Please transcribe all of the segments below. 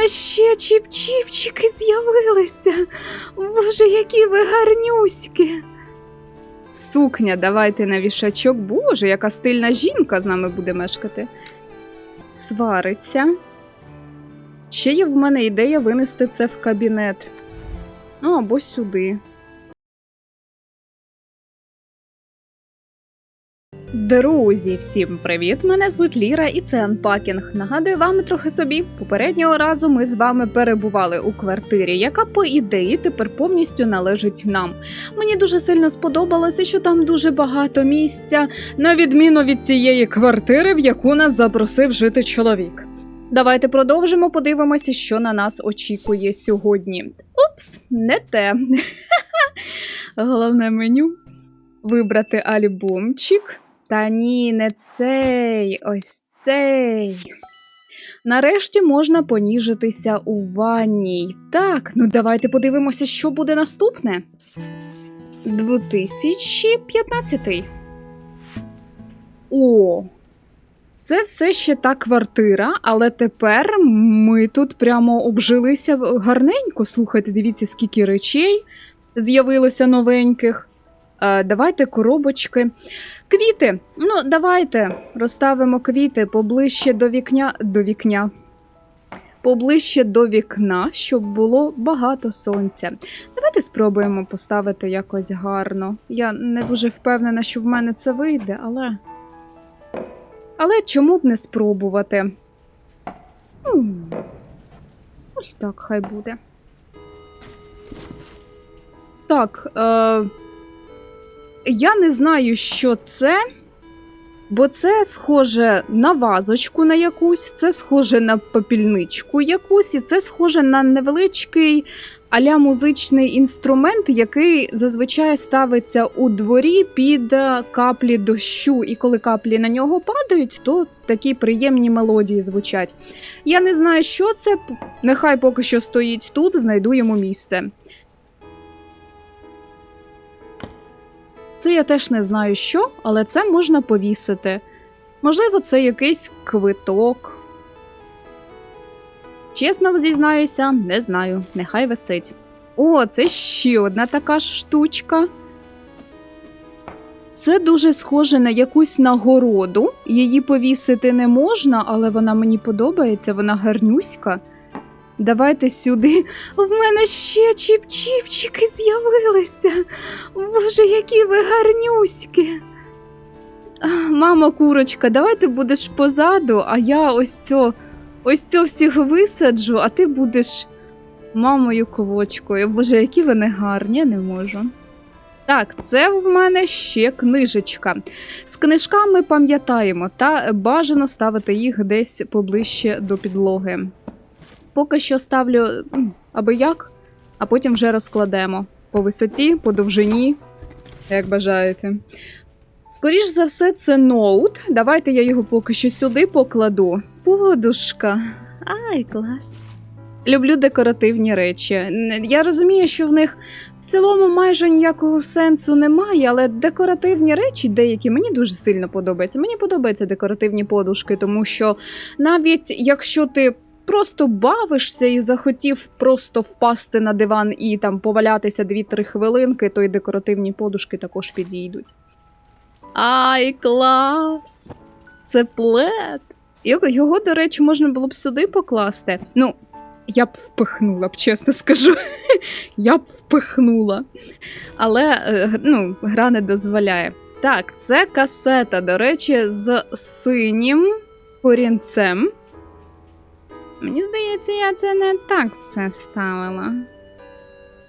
мене ще чіп-чіпчики з'явилися. Боже, які ви гарнюськи. Сукня, давайте на вішачок. Боже, яка стильна жінка з нами буде мешкати. Свариться. Ще є в мене ідея винести це в кабінет. Ну, або сюди. Друзі, всім привіт! Мене звуть Ліра, і це анпакінг. Нагадую вам трохи собі. Попереднього разу ми з вами перебували у квартирі, яка по ідеї тепер повністю належить нам. Мені дуже сильно сподобалося, що там дуже багато місця, на відміну від тієї квартири, в яку нас запросив жити чоловік. Давайте продовжимо, подивимося, що на нас очікує сьогодні. Упс, не те. Головне меню. Вибрати альбомчик. Та ні, не цей, ось цей. Нарешті можна поніжитися у ванній. Так, ну давайте подивимося, що буде наступне. 2015. О, це все ще та квартира, але тепер ми тут прямо обжилися гарненько. Слухайте, дивіться, скільки речей з'явилося новеньких. Е, давайте коробочки. Квіти. Ну, давайте розставимо квіти поближче до вікня. До вікня. Поближче до вікна, щоб було багато сонця. Давайте спробуємо поставити якось гарно. Я не дуже впевнена, що в мене це вийде, але. Але чому б не спробувати? Ось так хай буде. Так. Е... Я не знаю, що це, бо це схоже на вазочку на якусь, це схоже на попільничку якусь, і це схоже на невеличкий аля музичний інструмент, який зазвичай ставиться у дворі під е, каплі дощу. І коли каплі на нього падають, то такі приємні мелодії звучать. Я не знаю, що це. Нехай поки що стоїть тут, знайду йому місце. Це я теж не знаю що, але це можна повісити. Можливо, це якийсь квиток. Чесно зізнаюся, не знаю. Нехай висить. О, це ще одна така ж штучка. Це дуже схоже на якусь нагороду. Її повісити не можна, але вона мені подобається, вона гарнюська. Давайте сюди. В мене ще чіп-чіпчики з'явилися. Боже, які ви гарнюськи. Мамо, курочка, давай ти будеш позаду, а я ось цьо, ось цьо всіх висаджу, а ти будеш мамою ковочкою. Боже, які вони гарні, я не можу. Так, це в мене ще книжечка. З книжками пам'ятаємо, та бажано ставити їх десь поближче до підлоги. Поки що ставлю аби як, а потім вже розкладемо по висоті, по довжині, як бажаєте. Скоріш за все, це ноут. Давайте я його поки що сюди покладу. Подушка. Ай, клас. Люблю декоративні речі. Я розумію, що в них в цілому майже ніякого сенсу немає, але декоративні речі деякі мені дуже сильно подобаються. Мені подобаються декоративні подушки, тому що навіть якщо ти просто бавишся і захотів просто впасти на диван і там повалятися 2-3 хвилинки, то й декоративні подушки також підійдуть. Ай, клас! Це плед. Його, до речі, можна було б сюди покласти. Ну, я б впихнула б, чесно скажу. я б впихнула. Але е, ну, гра не дозволяє. Так, це касета, до речі, з синім корінцем. Мені здається, я це не так все ставила.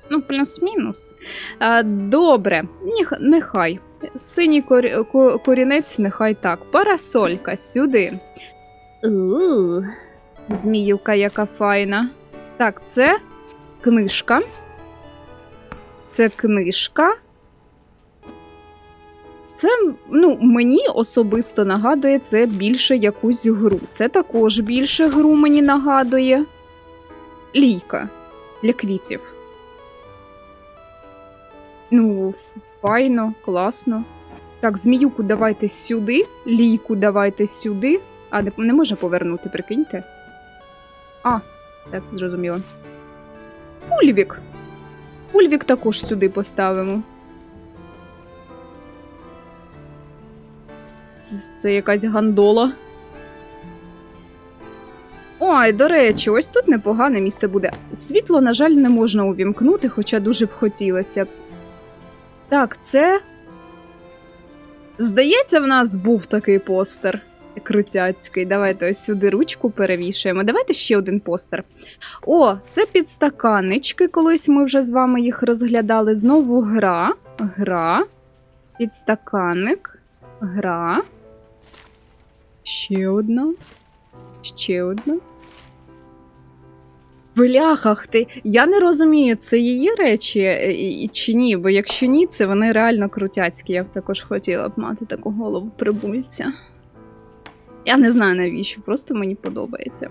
Ну, плюс-мінус. Добре, нехай. Синій кор- корінець, нехай так. Парасолька сюди. У, зміюка, яка файна. Так, це книжка. Це книжка. Це ну, мені особисто нагадує це більше якусь гру. Це також більше гру мені нагадує. Лійка для квітів. Ну, файно, класно. Так, зміюку давайте сюди, лійку давайте сюди. А, не, не можна повернути, прикиньте. А, Так, зрозуміло. Пульвік. Пульвік також сюди поставимо. Це якась гандола. Ой, до речі, ось тут непогане місце буде. Світло, на жаль, не можна увімкнути, хоча дуже б хотілося. Так, це. Здається, в нас був такий постер крутяцький. Давайте ось сюди ручку перевішуємо. Давайте ще один постер. О, це підстаканнички. Колись ми вже з вами їх розглядали. Знову гра. Гра. Підстаканник. Гра. Ще одна. Ще одна. Бляхах ти. Я не розумію, це її речі е, чи ні, бо якщо ні, це вони реально крутяцькі. Я б також хотіла б мати таку голову прибульця. Я не знаю навіщо, просто мені подобається.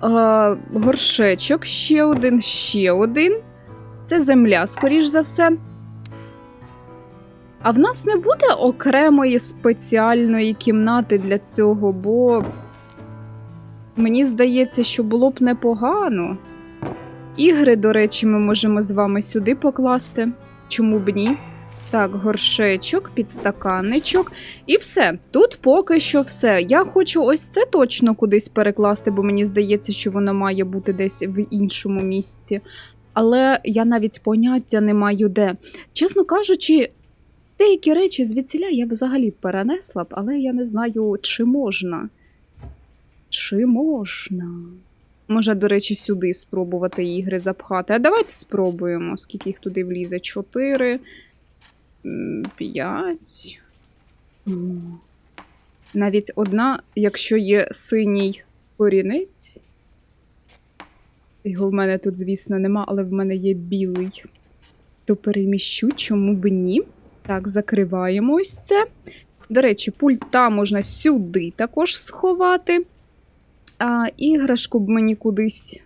А, горшечок, ще один, ще один. Це земля, скоріш за все. А в нас не буде окремої спеціальної кімнати для цього, бо мені здається, що було б непогано. Ігри, до речі, ми можемо з вами сюди покласти. Чому б ні? Так, горшечок, підстаканничок. І все. Тут поки що все. Я хочу ось це точно кудись перекласти, бо мені здається, що воно має бути десь в іншому місці. Але я навіть поняття не маю де. Чесно кажучи, деякі речі звідсіля я взагалі перенесла б, але я не знаю, чи можна. Чи можна? Може, до речі, сюди спробувати ігри запхати. А давайте спробуємо, скільки їх туди влізе. Чотири. П'ять. Навіть одна, якщо є синій корінець. Його в мене тут, звісно, нема, але в мене є білий. То переміщу, чому б ні. Так, закриваємо ось це. До речі, пульта можна сюди також сховати. А іграшку б мені кудись.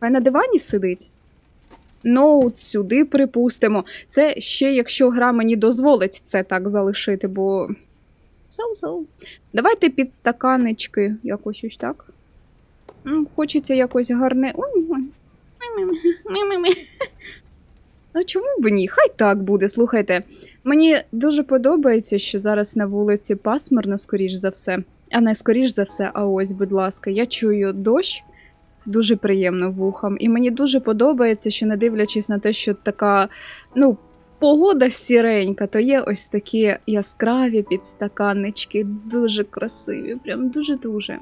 Хай на дивані сидить. Ноут сюди припустимо. Це ще якщо гра мені дозволить це так залишити, бо. Соу-соу. Давайте підстаканечки якось ось так. Хочеться якось гарне. Ой, ой. Ми-ми-ми. Ну чому б ні? Хай так буде. Слухайте. Мені дуже подобається, що зараз на вулиці пасмурно, скоріш за все. А не скоріш за все, а ось, будь ласка, я чую дощ. Це дуже приємно вухам. І мені дуже подобається, що не дивлячись на те, що така, ну, погода сіренька, то є ось такі яскраві підстаканнички, дуже красиві, прям дуже-дуже.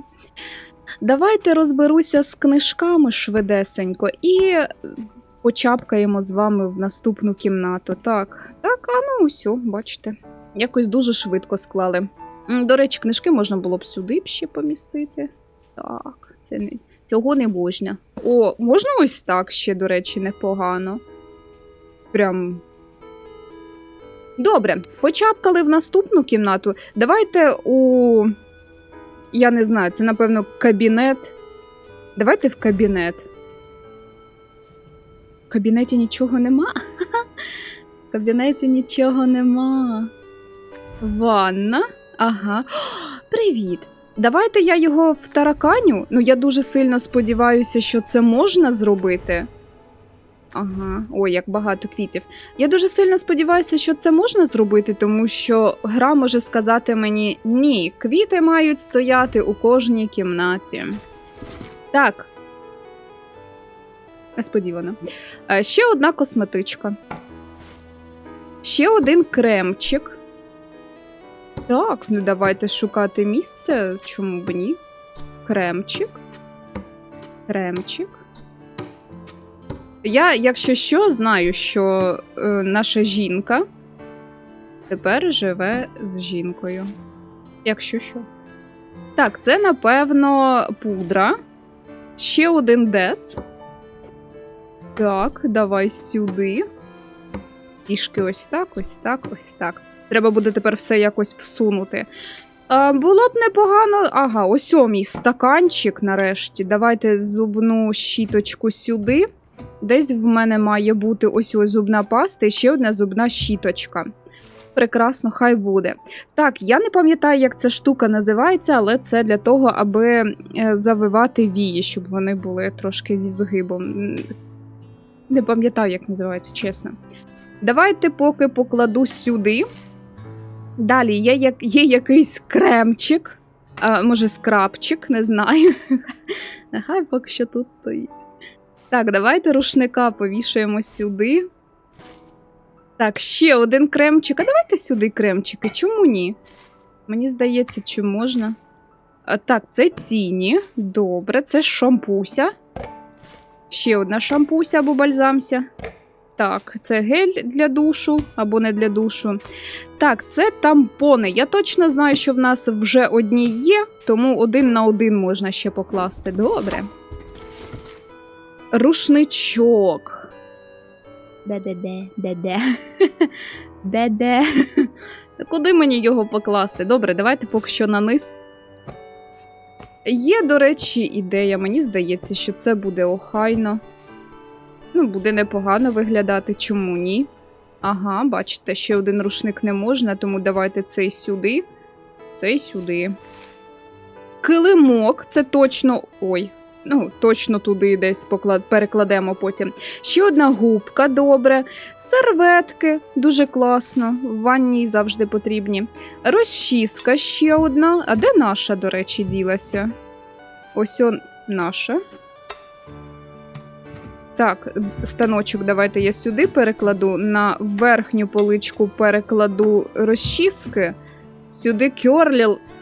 Давайте розберуся з книжками швидесенько і почапкаємо з вами в наступну кімнату. Так, так, а ну все, бачите. Якось дуже швидко склали. До речі, книжки можна було б сюди б ще помістити. Так, це не. Цього не можна. О, можна ось так ще, до речі, непогано. Прям. Добре, почапкали в наступну кімнату. Давайте у. Я не знаю, це, напевно, кабінет. Давайте в кабінет. Кабінеті нічого нема. В кабінеті нічого нема. Ванна. Ага. Привіт. Давайте я його втараканю. Ну, я дуже сильно сподіваюся, що це можна зробити. Ага, ой, як багато квітів. Я дуже сильно сподіваюся, що це можна зробити, тому що гра може сказати мені: ні, квіти мають стояти у кожній кімнаті. Так. Несподівано. Е, Ще одна косметичка. Ще один кремчик. Так, ну давайте шукати місце. Чому б ні? Кремчик. Кремчик. Я, якщо що, знаю, що е, наша жінка тепер живе з жінкою. Якщо що. Так, це, напевно, пудра. Ще один дес. Так, давай сюди. Трішки ось так, ось так, ось так. Треба буде тепер все якось всунути. А, було б непогано. Ага, ось о стаканчик нарешті. Давайте зубну щіточку сюди. Десь в мене має бути ось ось зубна паста і ще одна зубна щіточка. Прекрасно, хай буде. Так, я не пам'ятаю, як ця штука називається, але це для того, аби е, завивати вії, щоб вони були трошки зі згибом. Не пам'ятаю, як називається, чесно. Давайте поки покладу сюди. Далі є, як, є якийсь кремчик, а, може скрабчик, не знаю. Нехай поки що тут стоїть. Так, давайте рушника повішаємо сюди. Так, ще один кремчик. А давайте сюди кремчики. Чому ні? Мені здається, чи можна. А, так, це тіні. Добре, це шампуся. Ще одна шампуся або бальзамся. Так, це гель для душу або не для душу. Так, це тампони. Я точно знаю, що в нас вже одні є, тому один на один можна ще покласти. Добре. Рушничок. Де-де-де, де-де. Де-де. Куди мені його покласти? Добре, давайте поки що на низ. Є, до речі, ідея. Мені здається, що це буде охайно. Ну, буде непогано виглядати, чому ні? Ага, бачите, ще один рушник не можна, тому давайте цей сюди, цей сюди. Килимок, це точно. Ой, ну, точно туди десь поклад... перекладемо потім. Ще одна губка, добре. Серветки, дуже класно. В ванній завжди потрібні. Розчіска ще одна. А де наша, до речі, ділася? Ось он наша. Так, станочок, давайте я сюди перекладу. На верхню поличку перекладу розчіски. Сюди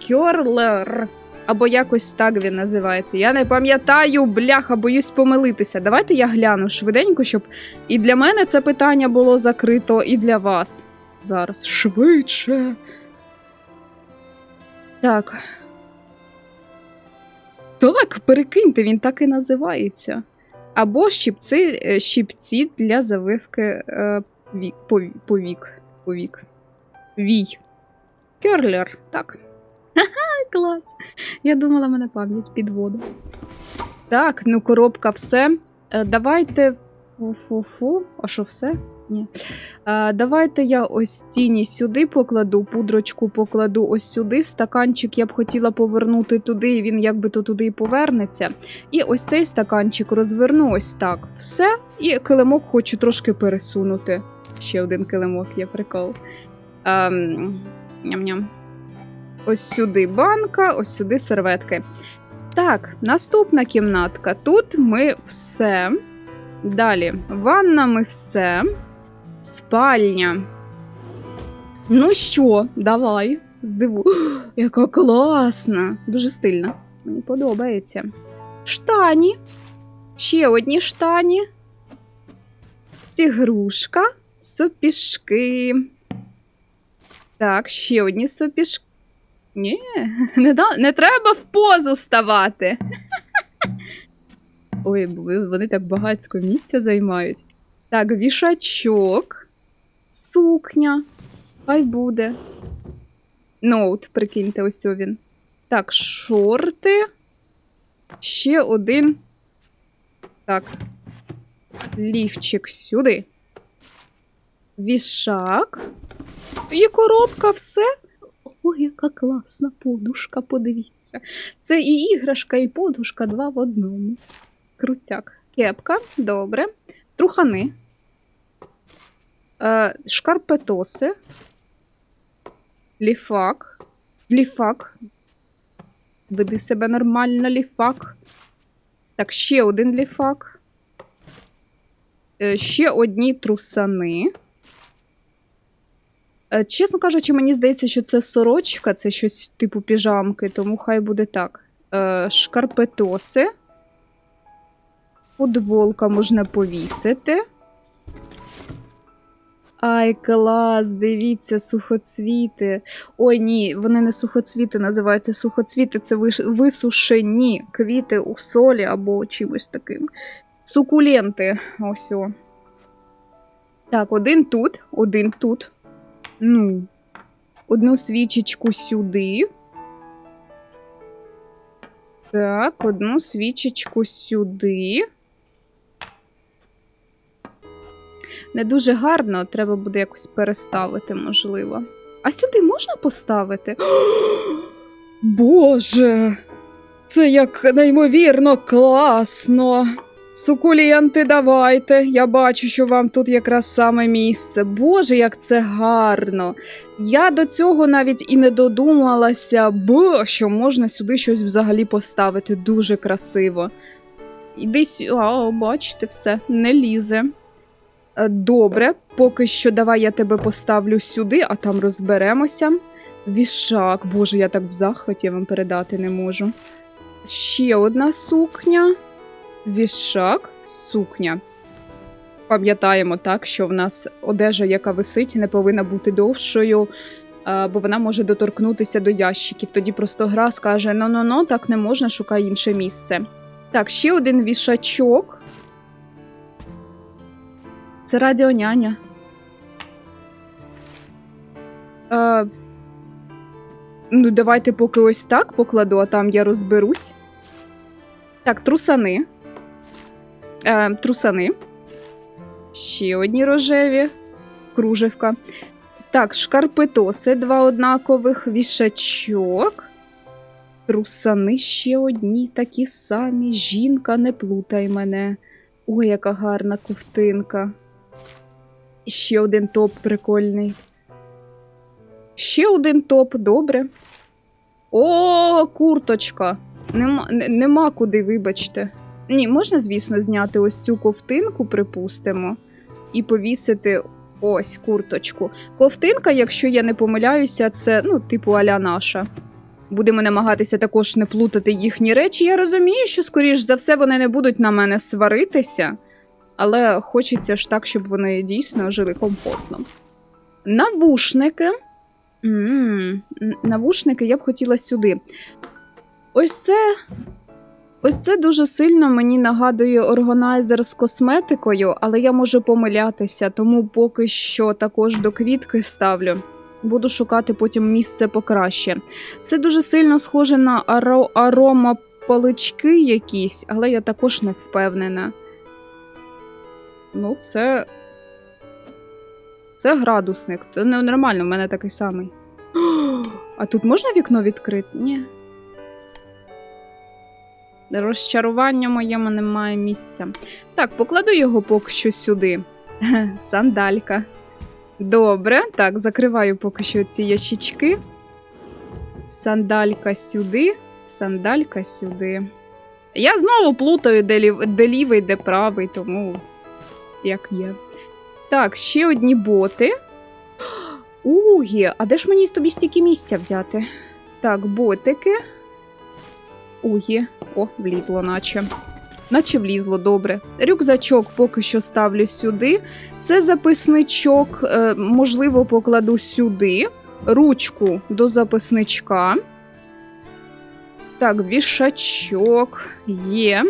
кьорлер. Або якось так він називається. Я не пам'ятаю, бляха, боюсь помилитися. Давайте я гляну швиденько, щоб і для мене це питання було закрито, і для вас. Зараз швидше. Так. Так, перекиньте, він так і називається. Або щипці, е, щипці для завивки е, вік, повік. Повік. Вій. Керлер, так. Клас. Я думала, мене пам'ять підводу. Так, ну коробка все. Е, давайте. Фу-фу-фу. А що все? Ні. Е, давайте я ось тіні сюди покладу, пудрочку покладу ось сюди. Стаканчик я б хотіла повернути туди, і він якби то туди і повернеться. І ось цей стаканчик розверну ось так. Все. І килимок хочу трошки пересунути. Ще один килимок є прикол. Ем, ням-ням. Ось сюди банка, ось сюди серветки. Так, наступна кімнатка. Тут ми все. Далі, ванна ми все. Спальня. Ну що, давай. Здиву. Яка класна. Дуже стильна. Мені подобається. Штані. Ще одні штані. Тігрушка. Сопішки. Так, ще одні сопішки. Ні, не, да, не треба в позу ставати. Ой, вони так багатсько місця займають. Так, вішачок, сукня. Хай буде. Ноут, прикиньте, ось він. Так, шорти. Ще один. Так. Лівчик сюди. Вішак. І коробка, все. Ой, яка класна подушка, подивіться. Це і іграшка, і подушка два в одному. Крутяк. Кепка, добре. Трухани. Е, шкарпетоси. Ліфак. Ліфак. Веди себе нормально, ліфак. Так, ще один ліфак. Е, ще одні трусани. Е, Чесно кажучи, мені здається, що це сорочка, це щось типу піжамки, тому хай буде так. Е, Шкарпетоси. Футболка можна повісити. Ай, клас, дивіться, сухоцвіти. Ой, ні, вони не сухоцвіти, називаються сухоцвіти це висушені квіти у солі або чимось таким. Сукуленти. Ось о. Так, один тут, один тут. Ну, одну свічечку сюди. Так, одну свічечку сюди. не дуже гарно, треба буде якось переставити, можливо. А сюди можна поставити? Боже, це як неймовірно класно. Сукулєнти, давайте. Я бачу, що вам тут якраз саме місце. Боже, як це гарно. Я до цього навіть і не додумалася, бо що можна сюди щось взагалі поставити. Дуже красиво. Іди сю... А, бачите, все, не лізе. Е, Добре, поки що давай я тебе поставлю сюди, а там розберемося. Вішак, боже, я так в захваті вам передати не можу. Ще одна сукня. Вішак, сукня. Пам'ятаємо так, що в нас одежа, яка висить, не повинна бути довшою, бо вона може доторкнутися до ящиків. Тоді просто гра скаже: ну-ну-ну, так не можна, шукай інше місце. Так, ще один вішачок. Це радіоняня. Е, ну, давайте поки ось так покладу, а там я розберусь. Так, трусани. Е, трусани. Ще одні рожеві. Кружевка. Так, шкарпетоси, два однакових, вішачок. Трусани ще одні, такі самі. Жінка, не плутай мене. Ой, яка гарна ковтинка. Ще один топ прикольний. Ще один топ, добре. О, курточка. Нема, нема куди, вибачте. Ні, можна, звісно, зняти ось цю ковтинку, припустимо, і повісити ось курточку. Ковтинка, якщо я не помиляюся, це, ну, типу аля наша. Будемо намагатися також не плутати їхні речі. Я розумію, що, скоріш за все, вони не будуть на мене сваритися, але хочеться ж так, щоб вони дійсно жили комфортно. Навушники. м навушники я б хотіла сюди. Ось це. Ось це дуже сильно мені нагадує органайзер з косметикою, але я можу помилятися, тому поки що також до квітки ставлю. Буду шукати потім місце покраще. Це дуже сильно схоже на аро- арома палички якісь, але я також не впевнена. Ну, це. Це градусник. Це нормально, в мене такий самий. А тут можна вікно відкрити? Ні. Розчарування моєму немає місця. Так, покладу його поки що сюди. Сандалька. Добре, так, закриваю поки що ці ящички. Сандалька сюди, сандалька сюди. Я знову плутаю, де, лів... де лівий, де правий, тому як є. Так, ще одні боти. Угі, а де ж мені тобі стільки місця взяти? Так, ботики. Угі. О, влізло, наче. Наче влізло, добре. Рюкзачок поки що ставлю сюди. Це записничок, е, можливо, покладу сюди. Ручку до записничка. Так, вішачок є.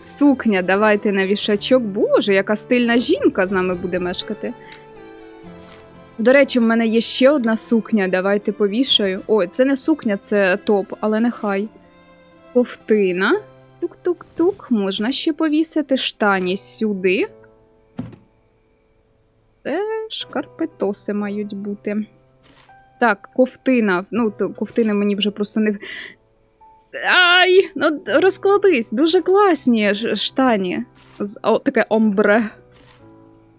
Сукня, давайте на вішачок. Боже, яка стильна жінка з нами буде мешкати. До речі, в мене є ще одна сукня. Давайте повішаю. Ой, це не сукня, це топ, але нехай. Ковтина. Тук-тук-тук. Можна ще повісити штані сюди. Це шкарпетоси мають бути. Так, ковтина. Ну, то ковтини мені вже просто не. Ай! Ну, розкладись, дуже класні штані. З, о, таке омбре.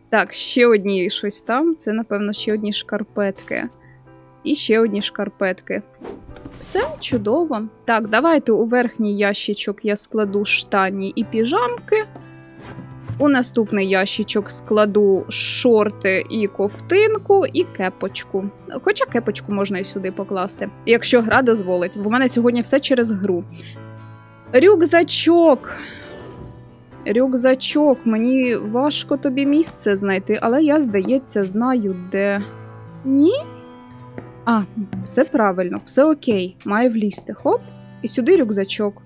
Так, ще одні щось там. Це, напевно, ще одні шкарпетки. І ще одні шкарпетки. Все чудово. Так, давайте у верхній ящичок я складу штані і піжамки. У наступний ящичок складу шорти і ковтинку, і кепочку. Хоча кепочку можна і сюди покласти, якщо гра дозволить. В мене сьогодні все через гру. Рюкзачок. Рюкзачок. Мені важко тобі місце знайти, але я, здається, знаю, де. Ні? А, все правильно, все окей. Має влізти. Хоп, і сюди рюкзачок.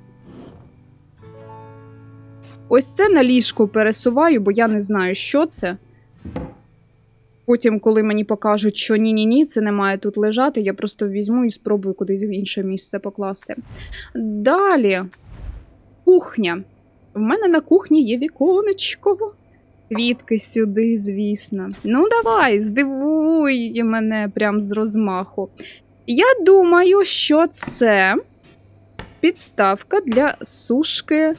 Ось це на ліжко пересуваю, бо я не знаю, що це. Потім, коли мені покажуть, що ні-ні ні, це не має тут лежати, я просто візьму і спробую кудись в інше місце покласти. Далі. Кухня. В мене на кухні є віконечко. Квітки сюди, звісно. Ну, давай, здивуй мене прям з розмаху. Я думаю, що це підставка для сушки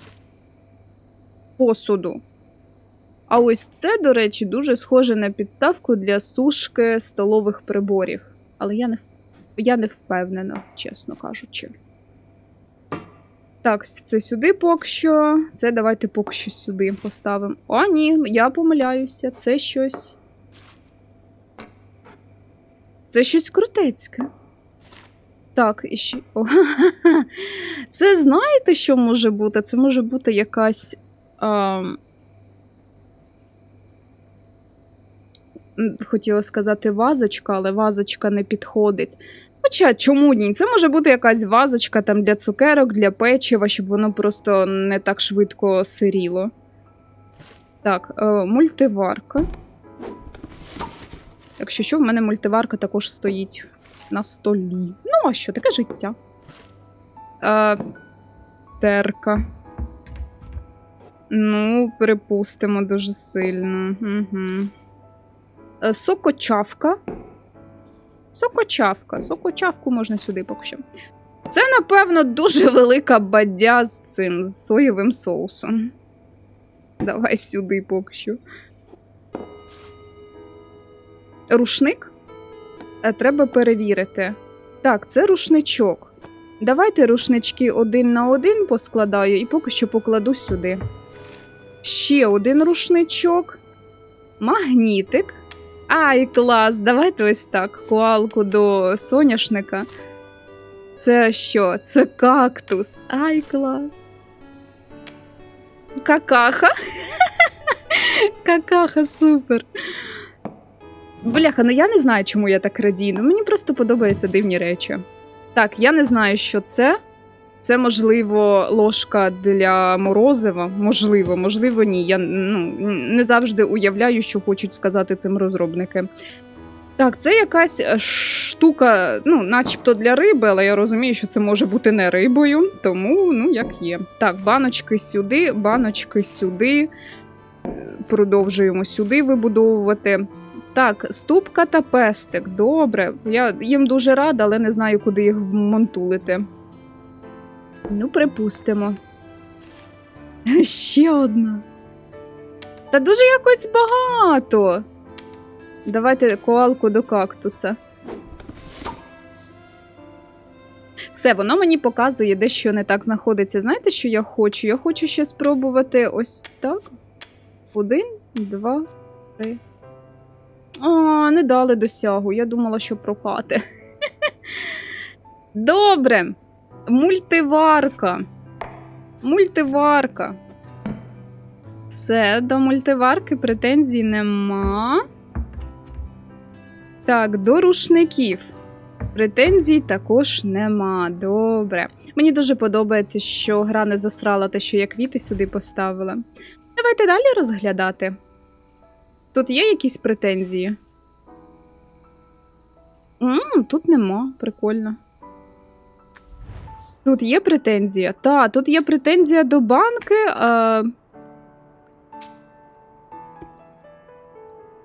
посуду. А ось це, до речі, дуже схоже на підставку для сушки столових приборів. Але я не, я не впевнена, чесно кажучи. Так, це сюди поки що. Це давайте поки що сюди поставимо. О, ні, я помиляюся. Це щось. Це щось крутецьке. Так, і ще. О, це знаєте, що може бути? Це може бути якась. м, Хотіла сказати вазочка, але вазочка не підходить. Хоча чому ні? Це може бути якась вазочка там для цукерок, для печива, щоб воно просто не так швидко сиріло. Так, е, мультиварка. Якщо що, в мене мультиварка також стоїть на столі. Ну, а що, таке життя. Е, терка. Ну, припустимо дуже сильно. Угу. Е, сокочавка. Сокочавка. Сокочавку можна сюди поки що. Це, напевно, дуже велика бадя з цим з соєвим соусом. Давай сюди поки що. Рушник? Е, Треба перевірити. Так, це рушничок. Давайте рушнички один на один поскладаю і поки що покладу сюди. Ще один рушничок. Магнітик. Ай, клас! Давайте ось так. Коалку до соняшника. Це що? Це кактус. Ай, клас. Какаха. Какаха, супер. Бляха, ну я не знаю, чому я так радію. Мені просто подобаються дивні речі. Так, я не знаю, що це. Це, можливо, ложка для морозива. Можливо, можливо, ні. Я ну, не завжди уявляю, що хочуть сказати цим розробники. Так, це якась е, штука, ну, начебто для риби, але я розумію, що це може бути не рибою, тому ну як є. Так, баночки сюди, баночки сюди. Е, Продовжуємо сюди вибудовувати. Так, ступка та пестик. Добре. Я їм дуже рада, але не знаю, куди їх вмонтулити. Ну, припустимо. Ще одна. Та дуже якось багато. Давайте коалку до кактуса. Все, воно мені показує, де що не так знаходиться. Знаєте, що я хочу? Я хочу ще спробувати ось так. Один, два, три. А, не дали досягу. Я думала, що прокати. Добре. Мультиварка. Мультиварка. Все, до мультиварки претензій нема. Так, до рушників. Претензій також нема. Добре. Мені дуже подобається, що гра не засрала те, що я квіти сюди поставила. Давайте далі розглядати. Тут є якісь претензії? м тут нема. Прикольно. Тут є претензія? Та, тут є претензія до банки. Е...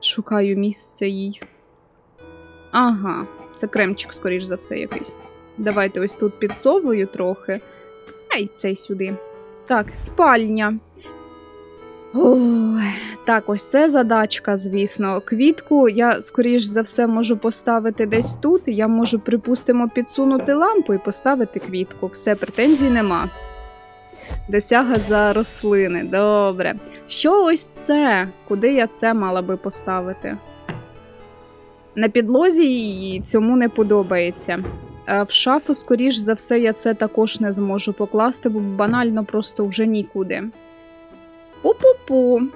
Шукаю місце їй. Ага, це кремчик, скоріш за все, якийсь. Давайте ось тут підсовую трохи. А й цей сюди. Так, спальня. Так, ось це задачка, звісно. Квітку я, скоріш за все, можу поставити десь тут. Я можу, припустимо, підсунути лампу і поставити квітку. Все, претензій нема. Досяга за рослини. Добре. Що ось це? Куди я це мала би поставити? На підлозі їй цьому не подобається. Е, В шафу, скоріш за все, я це також не зможу покласти, бо банально просто вже нікуди. Пу-пу-пу.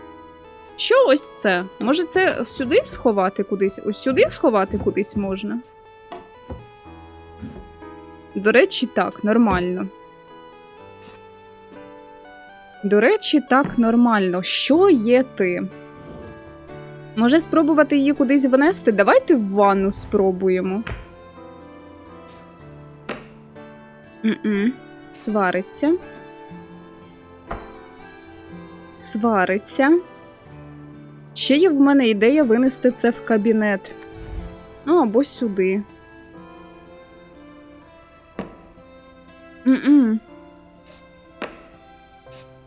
Що ось це? Може, це сюди сховати кудись? Ось сюди сховати кудись можна? До речі, так, нормально. До речі, так, нормально. Що є ти? Може спробувати її кудись внести? Давайте в ванну спробуємо. М-м. Свариться. Свариться. Ще є в мене ідея винести це в кабінет. Ну, або сюди. М-м.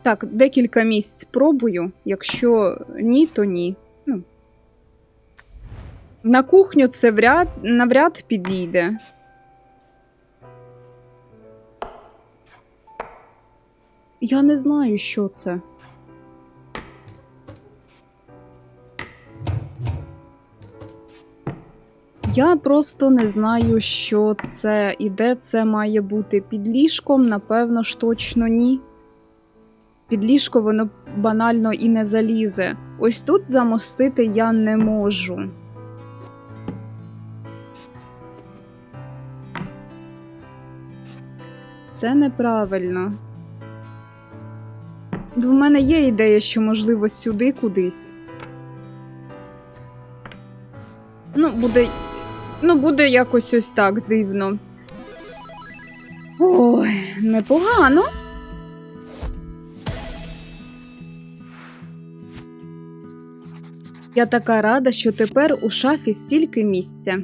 Так, декілька місць спробую. Якщо ні, то ні. Ну. На кухню це вряд, навряд підійде. Я не знаю, що це. Я просто не знаю, що це і де це має бути. Під ліжком, напевно ж точно ні. Під ліжко воно банально і не залізе. Ось тут замостити я не можу. Це неправильно. В мене є ідея, що можливо сюди кудись. Ну, буде. Ну, буде якось ось так дивно. Ой, непогано. Я така рада, що тепер у шафі стільки місця.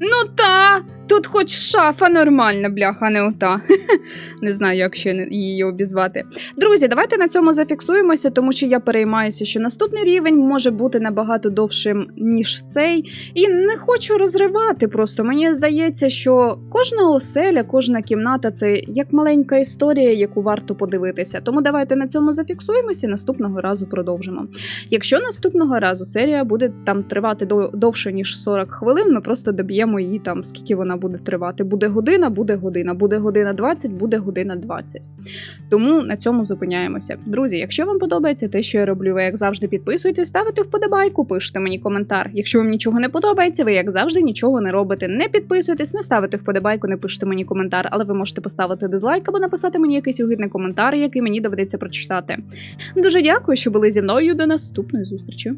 Ну та, тут хоч шафа нормальна, бляха, не ота. не знаю, як ще її обізвати. Друзі, давайте на цьому зафіксуємося, тому що я переймаюся, що наступний рівень може бути набагато довшим, ніж цей. І не хочу розривати. Просто мені здається, що кожна оселя, кожна кімната це як маленька історія, яку варто подивитися. Тому давайте на цьому зафіксуємося і наступного разу продовжимо. Якщо наступного разу серія буде там тривати довше ніж 40 хвилин, ми просто доб'ємо її там, скільки вона буде тривати. Буде година, буде година, буде година 20, буде година 20. Тому на цьому зупиняємося. Друзі, якщо вам подобається те, що я роблю, ви як завжди підписуйтесь, ставите вподобайку, пишете мені коментар. Якщо вам нічого не подобається, ви як завжди нічого не робите. Не підписуйтесь, не ставите вподобайку, не пишете мені коментар, але ви можете поставити дизлайк або написати мені якийсь огидний коментар, який мені доведеться прочитати. Дуже дякую, що були зі мною. До наступної зустрічі.